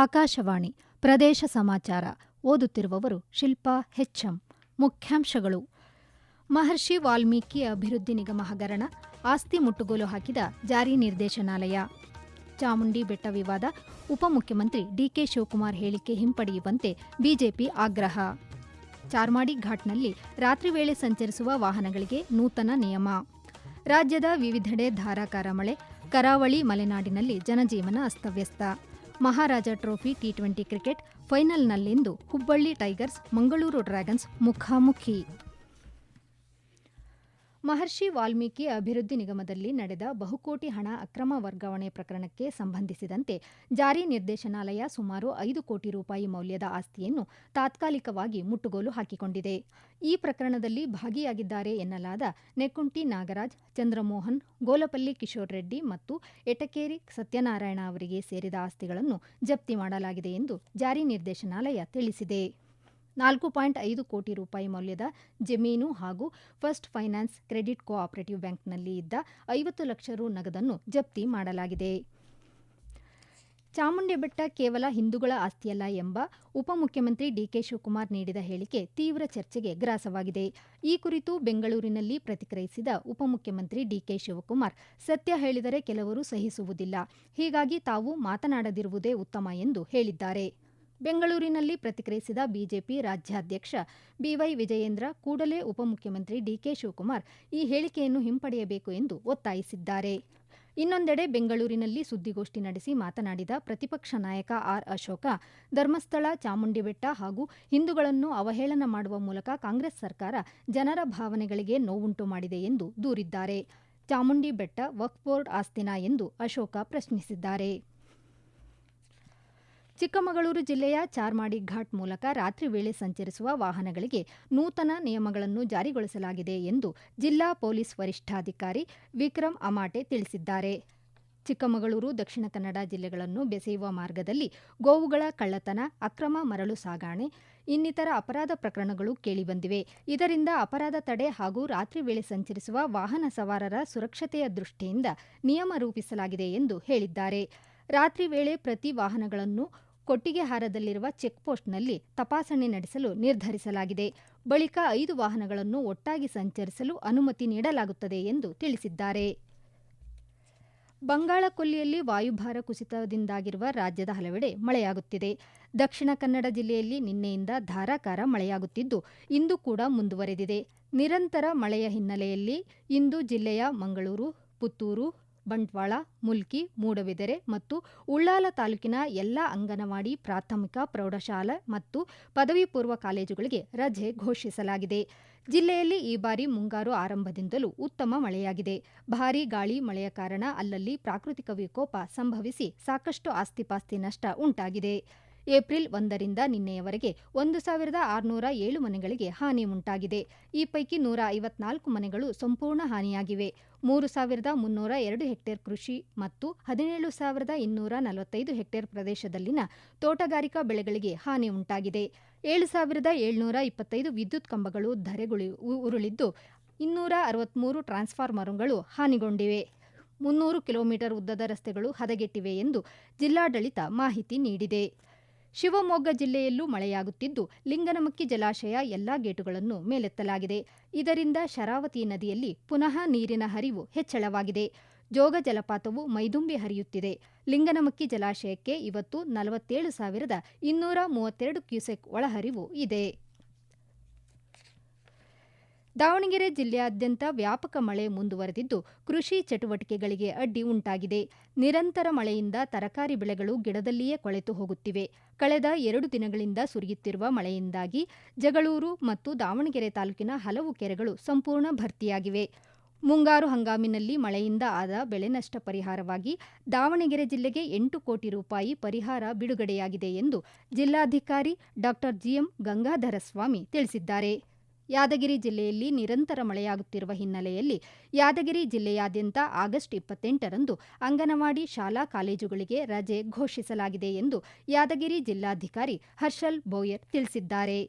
ಆಕಾಶವಾಣಿ, ಪ್ರದೇಶ ಸಮಾಚಾರ. ಓದುತ್ತಿರುವವರು ಶಿಲ್ಪಾ ಹೆಚ್ಎಂ ಮುಖ್ಯಾಂಶಗಳು. ಮಹರ್ಷಿ ವಾಲ್ಮೀಕಿ ಅಭಿವೃದ್ಧಿ ನಿಗಮ ಹಗರಣ, ಆಸ್ತಿ ಮುಟ್ಟುಗೋಲು ಹಾಕಿದ ಜಾರಿ ನಿರ್ದೇಶನಾಲಯ. ಚಾಮುಂಡಿ ಬೆಟ್ಟ ವಿವಾದ ಉಪಮುಖ್ಯಮಂತ್ರಿ ಡಿಕೆ ಶಿವಕುಮಾರ್ ಹೇಳಿಕೆ ಹಿಂಪಡೆಯುವಂತೆ ಬಿಜೆಪಿ ಆಗ್ರಹ. ಚಾರ್ಮಾಡಿ ಘಾಟ್ನಲ್ಲಿ ರಾತ್ರಿ ವೇಳೆ ಸಂಚರಿಸುವ ವಾಹನಗಳಿಗೆ ನೂತನ ನಿಯಮ. ರಾಜ್ಯದ ವಿವಿಧೆಡೆ ಧಾರಾಕಾರ ಮಳೆ, ಕರಾವಳಿ ಮಲೆನಾಡಿನಲ್ಲಿ ಜನಜೀವನ ಅಸ್ತವ್ಯಸ್ತ. Maharaja trophy T twenty cricket ಫೈನಲ್ನಲ್ಲಿಂದು Hubballi tigers Mangaluru dragons ಮುಖಾಮುಖಿ. ಮಹರ್ಷಿ ವಾಲ್ಮೀಕಿ ಅಭಿವೃದ್ಧಿ ನಿಗಮದಲ್ಲಿ ನಡೆದ ಬಹುಕೋಟಿ ಹಣ ಅಕ್ರಮ ವರ್ಗಾವಣೆ ಪ್ರಕರಣಕ್ಕೆ ಸಂಬಂಧಿಸಿದಂತೆ ಜಾರಿ ನಿರ್ದೇಶನಾಲಯ ಸುಮಾರು ಐದು ಕೋಟಿ ರೂಪಾಯಿ ಮೌಲ್ಯದ ಆಸ್ತಿಯನ್ನು ತಾತ್ಕಾಲಿಕವಾಗಿ ಮುಟ್ಟುಗೋಲು ಹಾಕಿಕೊಂಡಿದೆ. ಈ ಪ್ರಕರಣದಲ್ಲಿ ಭಾಗಿಯಾಗಿದ್ದಾರೆ ಎನ್ನಲಾದ ನೆಕ್ಕುಂಟಿ ನಾಗರಾಜ್, ಚಂದ್ರಮೋಹನ್, ಗೋಲಪಲ್ಲಿ ಕಿಶೋರ್ ರೆಡ್ಡಿ ಮತ್ತು ಎಟಕೇರಿ ಸತ್ಯನಾರಾಯಣ ಅವರಿಗೆ ಸೇರಿದ ಆಸ್ತಿಗಳನ್ನು ಜಪ್ತಿ ಮಾಡಲಾಗಿದೆ ಎಂದು ಜಾರಿ ನಿರ್ದೇಶನಾಲಯ ತಿಳಿಸಿದೆ. ನಾಲ್ಕು ಪಾಯಿಂಟ್ ಐದು ಕೋಟಿ ರೂಪಾಯಿ ಮೌಲ್ಯದ ಜಮೀನು ಹಾಗೂ ಫಸ್ಟ್ ಫೈನಾನ್ಸ್ ಕ್ರೆಡಿಟ್ ಕೋಆಪರೇಟಿವ್ ಬ್ಯಾಂಕ್ನಲ್ಲಿ ಇದ್ದ ಐವತ್ತು ಲಕ್ಷ ರು ನಗದನ್ನು ಜಪ್ತಿ ಮಾಡಲಾಗಿದೆ. ಚಾಮುಂಡಿ ಬೆಟ್ಟ ಕೇವಲ ಹಿಂದೂಗಳ ಆಸ್ತಿಯಲ್ಲ ಎಂಬ ಉಪಮುಖ್ಯಮಂತ್ರಿ ಡಿಕೆ ಶಿವಕುಮಾರ್ ನೀಡಿದ ಹೇಳಿಕೆ ತೀವ್ರ ಚರ್ಚೆಗೆ ಗ್ರಾಸವಾಗಿದೆ. ಈ ಕುರಿತು ಬೆಂಗಳೂರಿನಲ್ಲಿ ಪ್ರತಿಕ್ರಿಯಿಸಿದ ಉಪಮುಖ್ಯಮಂತ್ರಿ ಡಿಕೆ ಶಿವಕುಮಾರ್, ಸತ್ಯ ಹೇಳಿದರೆ ಕೆಲವರು ಸಹಿಸುವುದಿಲ್ಲ. ಹೀಗಾಗಿ ತಾವು ಮಾತನಾಡದಿರುವುದೇ ಉತ್ತಮ ಎಂದು ಹೇಳಿದ್ದಾರೆ. ಬೆಂಗಳೂರಿನಲ್ಲಿ ಪ್ರತಿಕ್ರಿಯಿಸಿದ ಬಿಜೆಪಿ ರಾಜ್ಯಾಧ್ಯಕ್ಷ ಬಿವೈ ವಿಜಯೇಂದ್ರ ಕೂಡಲೇ ಉಪಮುಖ್ಯಮಂತ್ರಿ ಡಿಕೆ ಶಿವಕುಮಾರ್ ಈ ಹೇಳಿಕೆಯನ್ನು ಹಿಂಪಡೆಯಬೇಕು ಎಂದು ಒತ್ತಾಯಿಸಿದ್ದಾರೆ. ಇನ್ನೊಂದೆಡೆ ಬೆಂಗಳೂರಿನಲ್ಲಿ ಸುದ್ದಿಗೋಷ್ಠಿ ನಡೆಸಿ ಮಾತನಾಡಿದ ಪ್ರತಿಪಕ್ಷ ನಾಯಕ ಆರ್ ಅಶೋಕ, ಧರ್ಮಸ್ಥಳ, ಚಾಮುಂಡಿಬೆಟ್ಟ ಹಾಗೂ ಹಿಂದೂಗಳನ್ನು ಅವಹೇಳನ ಮಾಡುವ ಮೂಲಕ ಕಾಂಗ್ರೆಸ್ ಸರ್ಕಾರ ಜನರ ಭಾವನೆಗಳಿಗೆ ನೋವುಂಟು ಮಾಡಿದೆ ಎಂದು ದೂರಿದ್ದಾರೆ. ಚಾಮುಂಡಿ ಬೆಟ್ಟ ವಕ್ಫ್ ಬೋರ್ಡ್ ಆಸ್ತಿನಾ ಎಂದು ಅಶೋಕ ಪ್ರಶ್ನಿಸಿದ್ದಾರೆ. ಚಿಕ್ಕಮಗಳೂರು ಜಿಲ್ಲೆಯ ಚಾರ್ಮಾಡಿ ಘಾಟ್ ಮೂಲಕ ರಾತ್ರಿ ವೇಳೆ ಸಂಚರಿಸುವ ವಾಹನಗಳಿಗೆ ನೂತನ ನಿಯಮಗಳನ್ನು ಜಾರಿಗೊಳಿಸಲಾಗಿದೆ ಎಂದು ಜಿಲ್ಲಾ ಪೊಲೀಸ್ ವರಿಷ್ಠಾಧಿಕಾರಿ ವಿಕ್ರಮ್ ಅಮಾಟೆ ತಿಳಿಸಿದ್ದಾರೆ. ಚಿಕ್ಕಮಗಳೂರು, ದಕ್ಷಿಣ ಕನ್ನಡ ಜಿಲ್ಲೆಗಳನ್ನು ಬೆಸೆಯುವ ಮಾರ್ಗದಲ್ಲಿ ಗೋವುಗಳ ಕಳ್ಳತನ, ಅಕ್ರಮ ಮರಳು ಸಾಗಾಣೆ, ಇನ್ನಿತರ ಅಪರಾಧ ಪ್ರಕರಣಗಳು ಕೇಳಿಬಂದಿವೆ. ಇದರಿಂದ ಅಪರಾಧ ತಡೆ ಹಾಗೂ ರಾತ್ರಿ ವೇಳೆ ಸಂಚರಿಸುವ ವಾಹನ ಸವಾರರ ಸುರಕ್ಷತೆಯ ದೃಷ್ಟಿಯಿಂದ ನಿಯಮ ರೂಪಿಸಲಾಗಿದೆ ಎಂದು ಹೇಳಿದ್ದಾರೆ. ರಾತ್ರಿ ವೇಳೆ ಪ್ರತಿ ವಾಹನಗಳನ್ನು ಕೊಟ್ಟಿಗೆಹಾರದಲ್ಲಿರುವ ಚೆಕ್ಪೋಸ್ಟ್ನಲ್ಲಿ ತಪಾಸಣೆ ನಡೆಸಲು ನಿರ್ಧರಿಸಲಾಗಿದೆ. ಬಳಿಕ ಐದು ವಾಹನಗಳನ್ನು ಒಟ್ಟಾಗಿ ಸಂಚರಿಸಲು ಅನುಮತಿ ನೀಡಲಾಗುತ್ತದೆ ಎಂದು ತಿಳಿಸಿದ್ದಾರೆ. ಬಂಗಾಳಕೊಲ್ಲಿಯಲ್ಲಿ ವಾಯುಭಾರ ಕುಸಿತದಿಂದಾಗಿರುವ ರಾಜ್ಯದ ಹಲವೆಡೆ ಮಳೆಯಾಗುತ್ತಿದೆ. ದಕ್ಷಿಣ ಕನ್ನಡ ಜಿಲ್ಲೆಯಲ್ಲಿ ನಿನ್ನೆಯಿಂದ ಧಾರಾಕಾರ ಮಳೆಯಾಗುತ್ತಿದ್ದು, ಇಂದು ಕೂಡ ಮುಂದುವರೆದಿದೆ. ನಿರಂತರ ಮಳೆಯ ಹಿನ್ನೆಲೆಯಲ್ಲಿ ಇಂದು ಜಿಲ್ಲೆಯ ಮಂಗಳೂರು, ಪುತ್ತೂರು ಬಂಟ್ವಾಳ, ಮುಲ್ಕಿ, ಮೂಡಬಿದರೆ ಮತ್ತು ಉಳ್ಳಾಲ ತಾಲೂಕಿನ ಎಲ್ಲ ಅಂಗನವಾಡಿ, ಪ್ರಾಥಮಿಕ, ಪ್ರೌಢಶಾಲೆ ಮತ್ತು ಪದವಿ ಪೂರ್ವ ಕಾಲೇಜುಗಳಿಗೆ ರಜೆ ಘೋಷಿಸಲಾಗಿದೆ. ಜಿಲ್ಲೆಯಲ್ಲಿ ಈ ಬಾರಿ ಮುಂಗಾರು ಆರಂಭದಿಂದಲೂ ಉತ್ತಮ ಮಳೆಯಾಗಿದೆ. ಭಾರೀ ಗಾಳಿ ಮಳೆಯ ಕಾರಣ ಅಲ್ಲಲ್ಲಿ ಪ್ರಾಕೃತಿಕ ವಿಕೋಪ ಸಂಭವಿಸಿ ಸಾಕಷ್ಟು ಆಸ್ತಿಪಾಸ್ತಿ ನಷ್ಟ ಉಂಟಾಗಿದೆ. ಏಪ್ರಿಲ್ ಒಂದರಿಂದ ನಿನ್ನೆಯವರೆಗೆ ಒಂದು ಸಾವಿರದ ಆರುನೂರ ಏಳು ಮನೆಗಳಿಗೆ ಹಾನಿ ಉಂಟಾಗಿದೆ. ಈ ಪೈಕಿ ನೂರ ಐವತ್ನಾಲ್ಕು ಮನೆಗಳು ಸಂಪೂರ್ಣ ಹಾನಿಯಾಗಿವೆ. ಮೂರು ಸಾವಿರದ ಮುನ್ನೂರ ಎರಡು ಹೆಕ್ಟೇರ್ ಕೃಷಿ ಮತ್ತು ಹದಿನೇಳು ಸಾವಿರದ ಇನ್ನೂರ ನಲವತ್ತೈದು ಹೆಕ್ಟೇರ್ ಪ್ರದೇಶದಲ್ಲಿನ ತೋಟಗಾರಿಕಾ ಬೆಳೆಗಳಿಗೆ ಹಾನಿ ಉಂಟಾಗಿದೆ. ಏಳು ಸಾವಿರದ ಏಳ್ನೂರ ಇಪ್ಪತ್ತೈದು ವಿದ್ಯುತ್ ಕಂಬಗಳು ಧರೆಗುಳಿ ಉರುಳಿದ್ದು ಇನ್ನೂರ ಅರವತ್ಮೂರು ಟ್ರಾನ್ಸ್ಫಾರ್ಮರ್ಗಳು ಹಾನಿಗೊಂಡಿವೆ. ಮುನ್ನೂರು ಕಿಲೋಮೀಟರ್ ಉದ್ದದ ರಸ್ತೆಗಳು ಹದಗೆಟ್ಟಿವೆ ಎಂದು ಜಿಲ್ಲಾಡಳಿತ ಮಾಹಿತಿ ನೀಡಿದೆ. ಶಿವಮೊಗ್ಗ ಜಿಲ್ಲೆಯಲ್ಲೂ ಮಳೆಯಾಗುತ್ತಿದ್ದು, ಲಿಂಗನಮಕ್ಕಿ ಜಲಾಶಯ ಎಲ್ಲಾ ಗೇಟುಗಳನ್ನು ಮೇಲೆತ್ತಲಾಗಿದೆ. ಇದರಿಂದ ಶರಾವತಿ ನದಿಯಲ್ಲಿ ಪುನಃ ನೀರಿನ ಹರಿವು ಹೆಚ್ಚಳವಾಗಿದೆ. ಜೋಗ ಜಲಪಾತವು ಮೈದುಂಬಿ ಹರಿಯುತ್ತಿದೆ. ಲಿಂಗನಮಕ್ಕಿ ಜಲಾಶಯಕ್ಕೆ ಇವತ್ತು ನಲವತ್ತೇಳು ಸಾವಿರದ ಇನ್ನೂರ ಮೂವತ್ತೆರಡು ಕ್ಯೂಸೆಕ್ ಒಳಹರಿವು ಇದೆ. ದಾವಣಗೆರೆ ಜಿಲ್ಲೆಯಾದ್ಯಂತ ವ್ಯಾಪಕ ಮಳೆ ಮುಂದುವರೆದಿದ್ದು ಕೃಷಿ ಚಟುವಟಿಕೆಗಳಿಗೆ ಅಡ್ಡಿ ಉಂಟಾಗಿದೆ. ನಿರಂತರ ಮಳೆಯಿಂದ ತರಕಾರಿ ಬೆಳೆಗಳು ಗಿಡದಲ್ಲಿಯೇ ಕೊಳೆತು ಹೋಗುತ್ತಿವೆ. ಕಳೆದ ಎರಡು ದಿನಗಳಿಂದ ಸುರಿಯುತ್ತಿರುವ ಮಳೆಯಿಂದಾಗಿ ಜಗಳೂರು ಮತ್ತು ದಾವಣಗೆರೆ ತಾಲೂಕಿನ ಹಲವು ಕೆರೆಗಳು ಸಂಪೂರ್ಣ ಭರ್ತಿಯಾಗಿವೆ. ಮುಂಗಾರು ಹಂಗಾಮಿನಲ್ಲಿ ಮಳೆಯಿಂದ ಆದ ಬೆಳೆ ನಷ್ಟ ಪರಿಹಾರವಾಗಿ ದಾವಣಗೆರೆ ಜಿಲ್ಲೆಗೆ ಎಂಟು ಕೋಟಿ ರೂಪಾಯಿ ಪರಿಹಾರ ಬಿಡುಗಡೆಯಾಗಿದೆ ಎಂದು ಜಿಲ್ಲಾಧಿಕಾರಿ ಡಾ ಜಿಎಂ ಗಂಗಾಧರಸ್ವಾಮಿ ತಿಳಿಸಿದ್ದಾರೆ. ಯಾದಗಿರಿ ಜಿಲ್ಲೆಯಲ್ಲಿ ನಿರಂತರ ಮಳೆಯಾಗುತ್ತಿರುವ ಹಿನ್ನೆಲೆಯಲ್ಲಿ ಯಾದಗಿರಿ ಜಿಲ್ಲೆಯಾದ್ಯಂತ ಆಗಸ್ಟ್ ಇಪ್ಪತ್ತೆಂಟರಂದು ಅಂಗನವಾಡಿ ಶಾಲಾ ಕಾಲೇಜುಗಳಿಗೆ ರಜೆ ಘೋಷಿಸಲಾಗಿದೆ ಎಂದು ಯಾದಗಿರಿ ಜಿಲ್ಲಾಧಿಕಾರಿ ಹರ್ಷಲ್ ಬೋಯರ್ ತಿಳಿಸಿದ್ದಾರೆ.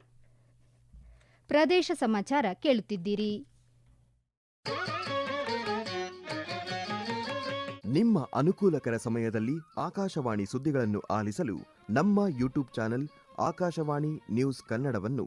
ಪ್ರದೇಶ ಸಮಾಚಾರ ಕೇಳುತ್ತಿದ್ದೀರಿ. ನಿಮ್ಮ ಅನುಕೂಲಕರ ಸಮಯದಲ್ಲಿ ಆಕಾಶವಾಣಿ ಸುದ್ದಿಗಳನ್ನು ಆಲಿಸಲು ನಮ್ಮ ಯೂಟ್ಯೂಬ್ ಚಾನೆಲ್ ಆಕಾಶವಾಣಿ ನ್ಯೂಸ್ ಕನ್ನಡವನ್ನು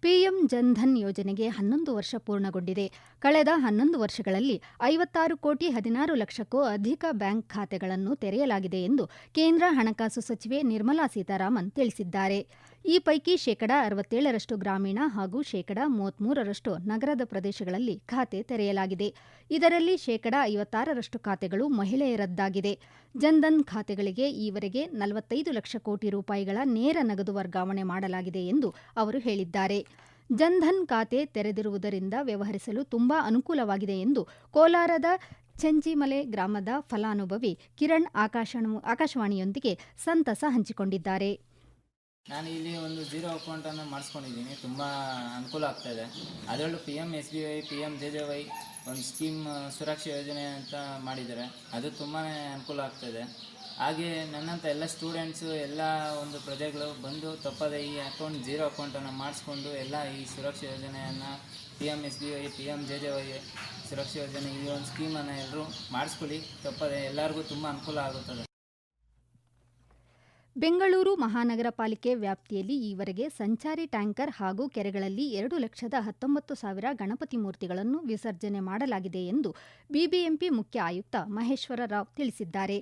ಪಿಎಂ ಜನ್ಧನ್ ಯೋಜನೆಗೆ ಹನ್ನೊಂದು ವರ್ಷ ಪೂರ್ಣಗೊಂಡಿದೆ. ಕಳೆದ ಹನ್ನೊಂದು ವರ್ಷಗಳಲ್ಲಿ ಐವತ್ತಾರು ಕೋಟಿ ಹದಿನಾರು ಲಕ್ಷಕ್ಕೂ ಅಧಿಕ ಬ್ಯಾಂಕ್ ಖಾತೆಗಳನ್ನು ತೆರೆಯಲಾಗಿದೆ ಎಂದು ಕೇಂದ್ರ ಹಣಕಾಸು ಸಚಿವೆ ನಿರ್ಮಲಾ ಸೀತಾರಾಮನ್ ತಿಳಿಸಿದ್ದಾರೆ. ಈ ಪೈಕಿ ಶೇಕಡಾ ಅರವತ್ತೇಳರಷ್ಟು ಗ್ರಾಮೀಣ ಹಾಗೂ ಶೇಕಡಾ ಮೂವತ್ಮೂರರಷ್ಟು ನಗರದ ಪ್ರದೇಶಗಳಲ್ಲಿ ಖಾತೆ ತೆರೆಯಲಾಗಿದೆ. ಇದರಲ್ಲಿ ಶೇಕಡಾ ಐವತ್ತಾರರಷ್ಟು ಖಾತೆಗಳು ಮಹಿಳೆಯರದ್ದಾಗಿದೆ. ಜನ್ಧನ್ ಖಾತೆಗಳಿಗೆ ಈವರೆಗೆ ನಲವತ್ತೈದು ಲಕ್ಷ ಕೋಟಿ ರೂಪಾಯಿಗಳ ನೇರ ನಗದು ವರ್ಗಾವಣೆ ಮಾಡಲಾಗಿದೆ ಎಂದು ಅವರು ಹೇಳಿದ್ದಾರೆ. ಜನ್ಧನ್ ಖಾತೆ ತೆರೆದಿರುವುದರಿಂದ ವ್ಯವಹರಿಸಲು ತುಂಬಾ ಅನುಕೂಲವಾಗಿದೆ ಎಂದು ಕೋಲಾರದ ಚೆಂಚಿಮಲೆ ಗ್ರಾಮದ ಫಲಾನುಭವಿ ಕಿರಣ್ ಆಕಾಶವಾಣಿಯೊಂದಿಗೆ ಸಂತಸ ಹಂಚಿಕೊಂಡಿದ್ದಾರೆ. ನಾನು ಇಲ್ಲಿ ಒಂದು ಜೀರೋ ಅಕೌಂಟನ್ನು ಮಾಡಿಸ್ಕೊಂಡಿದ್ದೀನಿ. ತುಂಬ ಅನುಕೂಲ ಆಗ್ತಾ ಇದೆ. ಅದರಲ್ಲೂ P M S B Y, P M J J Y ಒಂದು ಸ್ಕೀಮ್ ಸುರಕ್ಷಾ ಯೋಜನೆ ಅಂತ ಮಾಡಿದ್ದಾರೆ. ಅದು ತುಂಬಾ ಅನುಕೂಲ ಆಗ್ತಾಯಿದೆ ಹಾಗೆ ನನ್ನಂಥ ಎಲ್ಲ ಸ್ಟೂಡೆಂಟ್ಸು ಎಲ್ಲ ಒಂದು ಪ್ರಜೆಗಳು ಬಂದು ತಪ್ಪದೆ ಈ ಅಕೌಂಟ್ ಜೀರೋ ಅಕೌಂಟನ್ನು ಮಾಡಿಸ್ಕೊಂಡು ಎಲ್ಲ ಈ ಸುರಕ್ಷಾ ಯೋಜನೆಯನ್ನು P M S B Y P M J J Y ಸುರಕ್ಷಾ ಯೋಜನೆ ಈ ಒಂದು ಸ್ಕೀಮನ್ನು ಎಲ್ಲರೂ ಮಾಡಿಸ್ಕೊಳ್ಳಿ. ತಪ್ಪದೆ ಎಲ್ಲರಿಗೂ ತುಂಬ ಅನುಕೂಲ ಆಗುತ್ತದೆ. ಬೆಂಗಳೂರು ಮಹಾನಗರ ಪಾಲಿಕೆ ವ್ಯಾಪ್ತಿಯಲ್ಲಿ ಈವರೆಗೆ ಸಂಚಾರಿ ಟ್ಯಾಂಕರ್ ಹಾಗೂ ಕೆರೆಗಳಲ್ಲಿ ಎರಡು ಲಕ್ಷದ ಹತ್ತೊಂಬತ್ತು ಸಾವಿರ ಗಣಪತಿ ಮೂರ್ತಿಗಳನ್ನು ವಿಸರ್ಜನೆ ಮಾಡಲಾಗಿದೆ ಎಂದು ಬಿಬಿಎಂಪಿ ಮುಖ್ಯ ಆಯುಕ್ತ ಮಹೇಶ್ವರ ರಾವ್ ತಿಳಿಸಿದ್ದಾರೆ.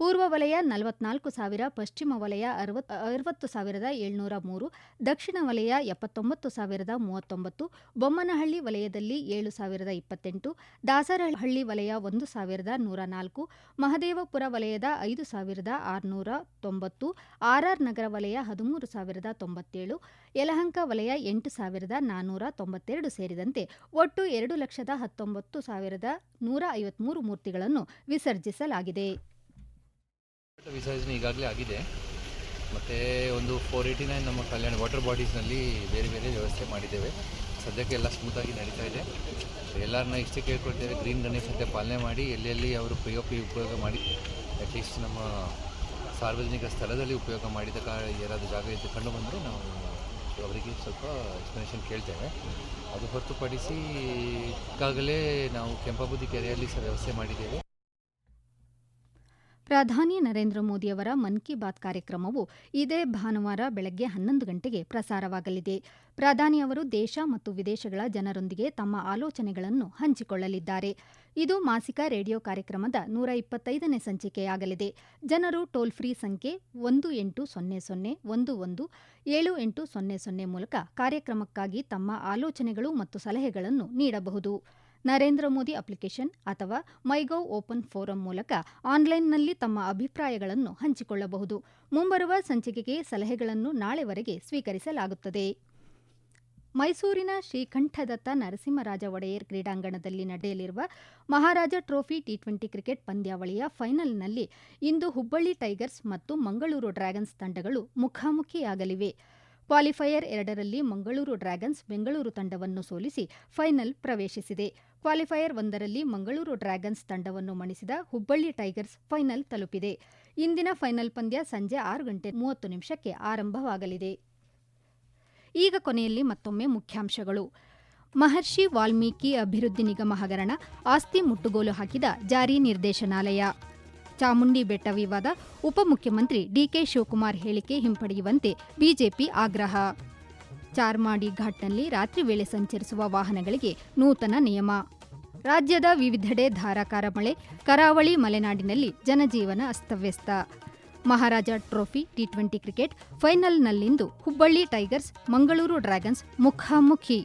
ಪೂರ್ವ ವಲಯ ನಲವತ್ನಾಲ್ಕು ಸಾವಿರ, ಪಶ್ಚಿಮ ವಲಯ ಅರವತ್, ಅರವತ್ತು ಸಾವಿರದ ಏಳ್ನೂರ ಮೂರು, ದಕ್ಷಿಣ ವಲಯ ಎಪ್ಪತ್ತೊಂಬತ್ತು ಸಾವಿರದ ಮೂವತ್ತೊಂಬತ್ತು, ಬೊಮ್ಮನಹಳ್ಳಿ ವಲಯದಲ್ಲಿ ಏಳು ಸಾವಿರದ ಇಪ್ಪತ್ತೆಂಟು, ದಾಸರಹಳ್ಳಿ ವಲಯ ಒಂದು ಸಾವಿರದ ನೂರ ನಾಲ್ಕು, ಮಹದೇವಪುರ ವಲಯದ ಐದು ಸಾವಿರದ ಆರುನೂರ ತೊಂಬತ್ತು ಆರ್ಆರ್ ನಗರ ವಲಯ ಹದಿಮೂರು ಸಾವಿರದ ತೊಂಬತ್ತೇಳು, ಯಲಹಂಕ ವಲಯ ಎಂಟು ಸಾವಿರದ ನಾನ್ನೂರ ತೊಂಬತ್ತೆರಡು ಸೇರಿದಂತೆ ಒಟ್ಟು ಎರಡು ಲಕ್ಷದ ಹತ್ತೊಂಬತ್ತು ಸಾವಿರದ ನೂರ ಐವತ್ಮೂರು ಮೂರ್ತಿಗಳನ್ನು ವಿಸರ್ಜಿಸಲಾಗಿದೆ. ವಿಸರ್ಜನೆ ಈಗಾಗಲೇ ಆಗಿದೆ. ಮತ್ತು ಒಂದು ಫೋರ್ ಏಯ್ಟಿ ನೈನ್ ನಮ್ಮ ಕಲ್ಯಾಣ ವಾಟರ್ ಬಾಡೀಸ್ನಲ್ಲಿ ಬೇರೆ ಬೇರೆ ವ್ಯವಸ್ಥೆ ಮಾಡಿದ್ದೇವೆ. ಸದ್ಯಕ್ಕೆ ಎಲ್ಲ ಸ್ಮೂತಾಗಿ ನಡೀತಾ ಇದೆ. ಎಲ್ಲರನ್ನ ಇಷ್ಟೇ ಕೇಳ್ಕೊಳ್ತೇವೆ. ಗ್ರೀನ್ ಗಣೇಶತೆ ಪಾಲನೆ ಮಾಡಿ ಎಲ್ಲೆಲ್ಲಿ ಅವರು ಪಿ ಒ ಪಿ ಉಪಯೋಗ ಮಾಡಿ ಅಟ್ಲೀಸ್ಟ್ ನಮ್ಮ ಸಾರ್ವಜನಿಕ ಸ್ಥಳದಲ್ಲಿ ಉಪಯೋಗ ಮಾಡಿದ ಕಾ, ಏನಾದರೂ ಜಾಗ ಇದ್ದು ಕಂಡು ಬಂದರೆ ನಾವು ಅವರಿಗೆ ಸ್ವಲ್ಪ ಎಕ್ಸ್ಪ್ಲನೇಷನ್ ಕೇಳ್ತೇವೆ. ಅದು ಹೊರತುಪಡಿಸಿ ಈಗಾಗಲೇ ನಾವು ಕೆಂಪಬುದ್ದಿ ಕೆರೆಯಲ್ಲಿ ಸಹ ವ್ಯವಸ್ಥೆ ಮಾಡಿದ್ದೇವೆ. ಪ್ರಧಾನಿ ನರೇಂದ್ರ ಮೋದಿಯವರ ಮನ್ ಕಿ ಬಾತ್ ಕಾರ್ಯಕ್ರಮವು ಇದೇ ಭಾನುವಾರ ಬೆಳಗ್ಗೆ ಹನ್ನೊಂದು ಗಂಟೆಗೆ ಪ್ರಸಾರವಾಗಲಿದೆ. ಪ್ರಧಾನಿ ಅವರು ದೇಶ ಮತ್ತು ವಿದೇಶಗಳ ಜನರೊಂದಿಗೆ ತಮ್ಮ ಆಲೋಚನೆಗಳನ್ನು ಹಂಚಿಕೊಳ್ಳಲಿದ್ದಾರೆ. ಇದು ಮಾಸಿಕ ರೇಡಿಯೋ ಕಾರ್ಯಕ್ರಮದ ನೂರ ಇಪ್ಪತ್ತೈದನೇ ಸಂಚಿಕೆಯಾಗಲಿದೆ. ಜನರು ಟೋಲ್ ಫ್ರೀ ಸಂಖ್ಯೆ ಒಂದು ಎಂಟು ಸೊನ್ನೆ ಸೊನ್ನೆ ಒಂದು ಒಂದು ಏಳು ಎಂಟು ಸೊನ್ನೆ ಸೊನ್ನೆ ಮೂಲಕ ಕಾರ್ಯಕ್ರಮಕ್ಕಾಗಿ ತಮ್ಮ ಆಲೋಚನೆಗಳು ಮತ್ತು ಸಲಹೆಗಳನ್ನು ನೀಡಬಹುದು. ನರೇಂದ್ರ ಮೋದಿ ಅಪ್ಲಿಕೇಶನ್ ಅಥವಾ ಮೈಗೌ ಓಪನ್ ಫೋರಂ ಮೂಲಕ ಆನ್ಲೈನ್ನಲ್ಲಿ ತಮ್ಮ ಅಭಿಪ್ರಾಯಗಳನ್ನು ಹಂಚಿಕೊಳ್ಳಬಹುದು. ಮುಂಬರುವ ಸಂಚಿಕೆಗೆ ಸಲಹೆಗಳನ್ನು ನಾಳೆವರೆಗೆ ಸ್ವೀಕರಿಸಲಾಗುತ್ತದೆ. ಮೈಸೂರಿನ ಶ್ರೀಕಂಠದತ್ತ ನರಸಿಂಹರಾಜ ಒಡೆಯರ್ ಕ್ರೀಡಾಂಗಣದಲ್ಲಿ ನಡೆಯಲಿರುವ Maharaja trophy T twenty cricket ಪಂದ್ಯಾವಳಿಯ ಫೈನಲ್ನಲ್ಲಿ ಇಂದು ಹುಬ್ಬಳ್ಳಿ ಟೈಗರ್ಸ್ ಮತ್ತು ಮಂಗಳೂರು ಡ್ರ್ಯಾಗನ್ಸ್ ತಂಡಗಳು ಮುಖಾಮುಖಿಯಾಗಲಿವೆ. ಕ್ವಾಲಿಫೈಯರ್ ಎರಡರಲ್ಲಿ ಮಂಗಳೂರು ಡ್ರ್ಯಾಗನ್ಸ್ ಬೆಂಗಳೂರು ತಂಡವನ್ನು ಸೋಲಿಸಿ ಫೈನಲ್ ಪ್ರವೇಶಿಸಿದೆ. ಕ್ವಾಲಿಫೈಯರ್ ಒಂದರಲ್ಲಿ ಮಂಗಳೂರು ಡ್ರ್ಯಾಗನ್ಸ್ ತಂಡವನ್ನು ಮಣಿಸಿದ ಹುಬ್ಬಳ್ಳಿ ಟೈಗರ್ಸ್ ಫೈನಲ್ ತಲುಪಿದೆ. ಇಂದಿನ ಫೈನಲ್ ಪಂದ್ಯ ಸಂಜೆ ಆರು ಗಂಟೆ ಮೂವತ್ತು ನಿಮಿಷಕ್ಕೆ ಆರಂಭವಾಗಲಿದೆ. ಈಗ ಕೊನೆಯಲ್ಲಿ ಮತ್ತೊಮ್ಮೆ ಮುಖ್ಯಾಂಶಗಳು. ಮಹರ್ಷಿ ವಾಲ್ಮೀಕಿ ಅಭಿವೃದ್ಧಿ ನಿಗಮ ಹಗರಣ ಆಸ್ತಿ ಮುಟ್ಟುಗೋಲು ಹಾಕಿದ ಜಾರಿ ನಿರ್ದೇಶನಾಲಯ. ಚಾಮುಂಡಿ ಬೆಟ್ಟ ವಿವಾದ ಉಪಮುಖ್ಯಮಂತ್ರಿ ಡಿಕೆ ಶಿವಕುಮಾರ್ ಹೇಳಿಕೆ ಹಿಂಪಡೆಯುವಂತೆ ಬಿಜೆಪಿ ಆಗ್ರಹ. ಚಾರ್ಮಾಡಿ ಘಾಟ್ನಲ್ಲಿ ರಾತ್ರಿ ವೇಳೆ ಸಂಚರಿಸುವ ವಾಹನಗಳಿಗೆ ನೂತನ ನಿಯಮ. ರಾಜ್ಯದ ವಿವಿಧೆಡೆ ಧಾರಾಕಾರ ಮಳೆ, ಕರಾವಳಿ ಮಲೆನಾಡಿನಲ್ಲಿ ಜನಜೀವನ ಅಸ್ತವ್ಯಸ್ತ. Maharaja trophy T twenty cricket ಫೈನಲ್ನಲ್ಲಿಂದು Hubballi tigers, Mangaluru dragons ಮುಖಾಮುಖಿ.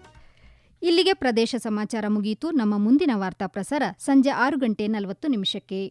ಇಲ್ಲಿಗೆ ಪ್ರದೇಶ ಸಮಾಚಾರ ಮುಗಿಯಿತು ನಮ್ಮ ಮುಂದಿನ ವಾರ್ತಾ ಪ್ರಸಾರ ಸಂಜೆ ಆರು ಗಂಟೆ ನಲವತ್ತು ನಿಮಿಷಕ್ಕೆ.